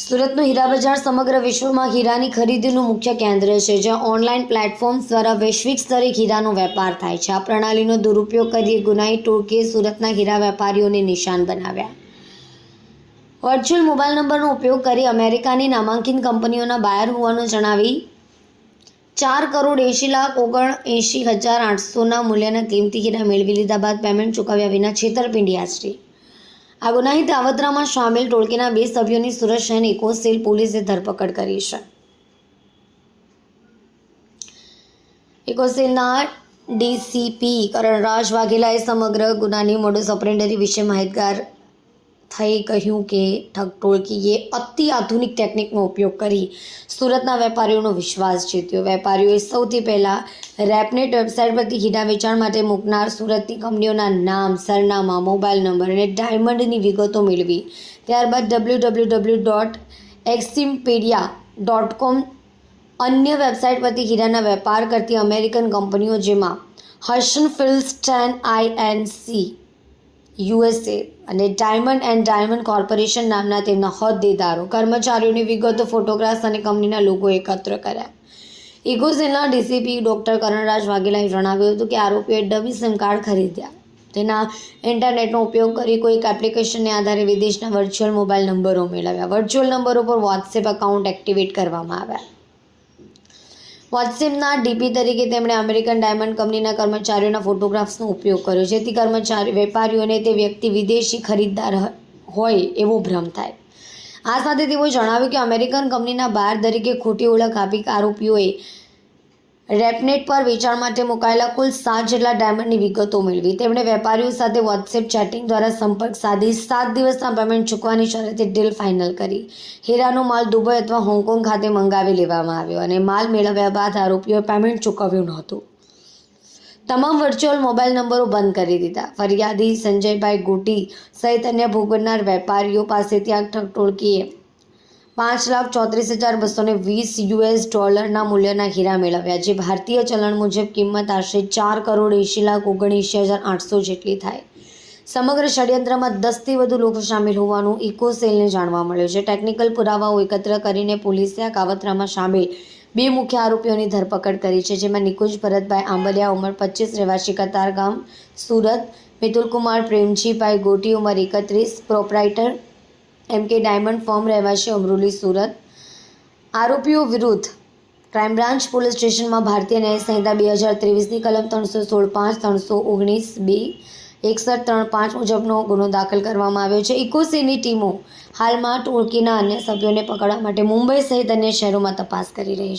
સુરતનું હીરા બજાર સમગ્ર વિશ્વમાં હીરાની ખરીદીનું મુખ્ય કેન્દ્ર છે, જ્યાં ઓનલાઈન પ્લેટફોર્મ્સ દ્વારા વૈશ્વિક સ્તરે હીરાનો વેપાર થાય છે. આ પ્રણાલીનો દુરુપયોગ કરી ગુનાઈ ટોળકીએ સુરતના હીરા વેપારીઓને નિશાન બનાવ્યા. વર્ચ્યુઅલ મોબાઈલ નંબરનો ઉપયોગ કરી અમેરિકાની નામાંકિત કંપનીઓના બાયર હોવાનું જણાવી, ચાર કરોડ એંશી લાખ ઓગણ એંશી હજાર આઠસોના મૂલ્યના કિંમતી હીરા મેળવી લીધા બાદ પેમેન્ટ ચૂકવ્યા વિના છેતરપિંડી આચરી. આ ગુનાહિત આવતરામાં સામેલ ટોળકીના બે સભ્યોની સુરત શહેર ઇકોસેલ પોલીસે ધરપકડ કરી છે. ઇકોસેલના ડીસીપી કરણરાજ વાઘેલાએ સમગ્ર ગુનાની મોડસ ઓપરેન્ડરી વિશે માહિતગાર થઈ કહ્યું કે ઠગ ટોળકીએ અતિ આધુનિક ટેકનિકનો ઉપયોગ કરી સુરતના વેપારીઓનો વિશ્વાસ જીત્યો. વેપારીઓએ સૌથી પહેલાં રેપનેટ વેબસાઇટ પરથી હીરા વેચાણ માટે મૂકનાર સુરતની કંપનીઓના નામ, સરનામા મોબાઈલ નંબર અને ડાયમંડની વિગતો મેળવી. ત્યારબાદ W W W dot eximpedia dot com અન્ય વેબસાઇટ પરથી હીરાના વેપાર કરતી અમેરિકન કંપનીઓ જેમાં હર્શન એન આઈએનસી યુએસએ અને ડાયમંડ એન્ડ ડાયમંડ કોર્પોરેશન નામના તેમના હોદ્દેદારો, કર્મચારીઓની વિગતો ફોટોગ્રાફ્સ અને કંપનીના લોગો એકત્ર કર્યા. ઇગોસેલના ડીસીપી ડોક્ટર કરણરાજ વાઘેલાએ જણાવ્યું હતું કે આરોપીઓએ ડમી સિમ કાર્ડ ખરીદ્યા. તેના ઇન્ટરનેટનો ઉપયોગ કરી કોઈક એપ્લિકેશનને આધારે વિદેશના વર્ચ્યુઅલ મોબાઈલ નંબરો મેળવ્યા. વર્ચ્યુઅલ નંબરો પર વોટ્સએપ એકાઉન્ટ એક્ટિવેટ કરવામાં આવ્યા. વોટ્સએપના ડીપી તરીકે તેમણે અમેરિકન ડાયમંડ કંપનીના કર્મચારીઓના ફોટોગ્રાફ્સનો ઉપયોગ કર્યો, જેથી કર્મચારી વેપારીઓને તે વ્યક્તિ વિદેશી ખરીદદાર હોય એવો ભ્રમ થાય. આ સાથે તેઓએ જણાવ્યું કે અમેરિકન કંપનીના બાર તરીકે ખોટી ઓળખ આપી આરોપીઓએ રેપનેટ પર વેચાણ માટે મુકાયેલા કુલ સાત જેટલા ડાયમંડની વિગતો મેળવી. તેમણે વેપારીઓ સાથે વોટ્સએપ ચેટિંગ દ્વારા સંપર્ક સાધી સાત દિવસના પેમેન્ટ ચૂકવાની શરતે ડીલ ફાઇનલ કરી. હીરાનો માલ દુબઈ અથવા હોંગકોંગ ખાતે મંગાવી લેવામાં આવ્યો અને માલ મેળવ્યા બાદ આરોપીઓએ પેમેન્ટ ચૂકવ્યું નહોતું. તમામ વર્ચ્યુઅલ મોબાઈલ નંબરો બંધ કરી દીધા. ફરિયાદી સંજયભાઈ ગોટી સહિત અન્ય ભોગવનાર વેપારીઓ પાસેથી આ ઠગ ટોળકીએ પાંચ લાખ ચોત્રીસ હજાર બસો ને વીસ યુએસ ડોલરના મૂલ્યના હીરા મેળવ્યા, જે ભારતીય ચલણ મુજબ કિંમત આશરે ચાર કરોડ એંશી લાખ ઓગણએંશી હજાર આઠસો જેટલી થાય. સમગ્ર ષડયંત્રમાં દસથી વધુ લોકો સામેલ હોવાનું ઇકોસેલને જાણવા મળ્યું છે. ટેકનિકલ પુરાવાઓ એકત્ર કરીને પોલીસે આ કાવતરામાં સામેલ બે મુખ્ય આરોપીઓની ધરપકડ કરી છે, જેમાં નિકુંજ ભરતભાઈ આંબલિયા, ઉંમર પચીસ રહેવાસી કતારગામ, સુરત મિતુલકુમાર પ્રેમજીભાઈ ગોટી, ઉંમર એકત્રીસ, પ્રોપરાઇટર એમ કે ડાયમંડ ફોર્મ રહેવાસી અમરોલી, સુરત. આરોપીઓ વિરુદ્ધ ક્રાઇમ બ્રાન્ચ પોલીસ સ્ટેશનમાં ભારતીય ન્યાય સંહિતા બે હજાર ત્રેવીસની કલમ ત્રણસો સોળ પાંચ, ત્રણસો ઓગણીસ બે, એકસઠ ત્રણ પાંચ મુજબનો ગુનો દાખલ કરવામાં આવ્યો છે. ઇકોસીની ટીમો હાલમાં ટોળકીના અન્ય સભ્યોને પકડવા માટે મુંબઈ સહિત અન્ય શહેરોમાં તપાસ કરી રહી છે.